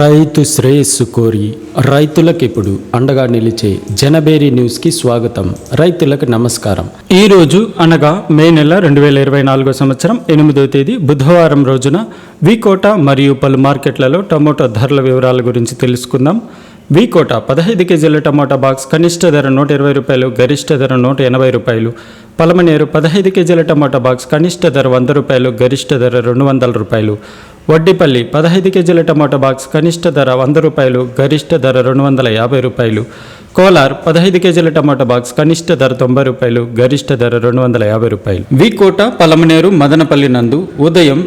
రైతు శ్రేయస్సు కోరి రైతులకు ఇప్పుడు అండగా నిలిచే జనబేరి న్యూస్కి స్వాగతం. రైతులకు నమస్కారం. ఈరోజు అనగా మే నెల రెండు వేల ఇరవై నాలుగో సంవత్సరం ఎనిమిదో తేదీ బుధవారం రోజున వికోట మరియు పలు మార్కెట్లలో టమోటా ధరల వివరాల గురించి తెలుసుకుందాం. వికోట పదహైదు కేజీల టమోటా బాక్స్ కనిష్ట ధర నూట ఇరవై రూపాయలు గరిష్ట ధర నూట ఎనభై రూపాయలు పలమనేరు పదహైదు కేజీల టమోటా బాక్స్ కనిష్ట ధర వంద రూపాయలు గరిష్ట ధర రెండు వందల రూపాయలు. వడ్డిపల్లి పదహైదు కేజీల టమాటా బాక్స్ కనిష్ట ధర వంద రూపాయలు గరిష్ట ధర రెండు వందల యాభై రూపాయలు. కోలార్ పదహైదు కేజీల టమాటా బాక్స్ కనిష్ట ధర తొంభై రూపాయలు గరిష్ట ధర రెండు వందల యాభై రూపాయలు. వికోట పలమనేరు మదనపల్లి నందు ఉదయం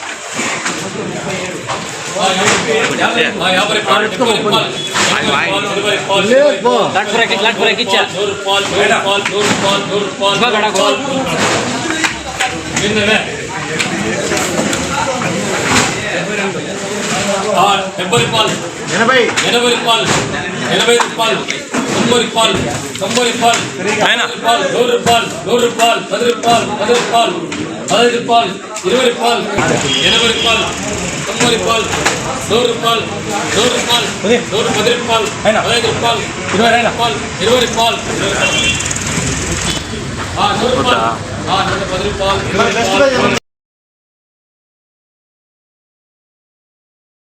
డెబ్బై రూపాయలు ఎనభై ఎనభై రూపాయలు ఎనభై రూపాయలు తొంభై రూపాయలు తొంభై రూపాయలు రూపాయలు నూరు రూపాయలు నూరు రూపాయలు పది రూపాయలు పది రూపాయలు పదహైదు రూపాయలు ఇరవై రూపాయలు ఎనభై రూపాయలు తొంభై రూపాయలు నూరు రూపాయలు నూరు రూపాయలు నూరు పది రూపాయలు పదహైదు రూపాయలు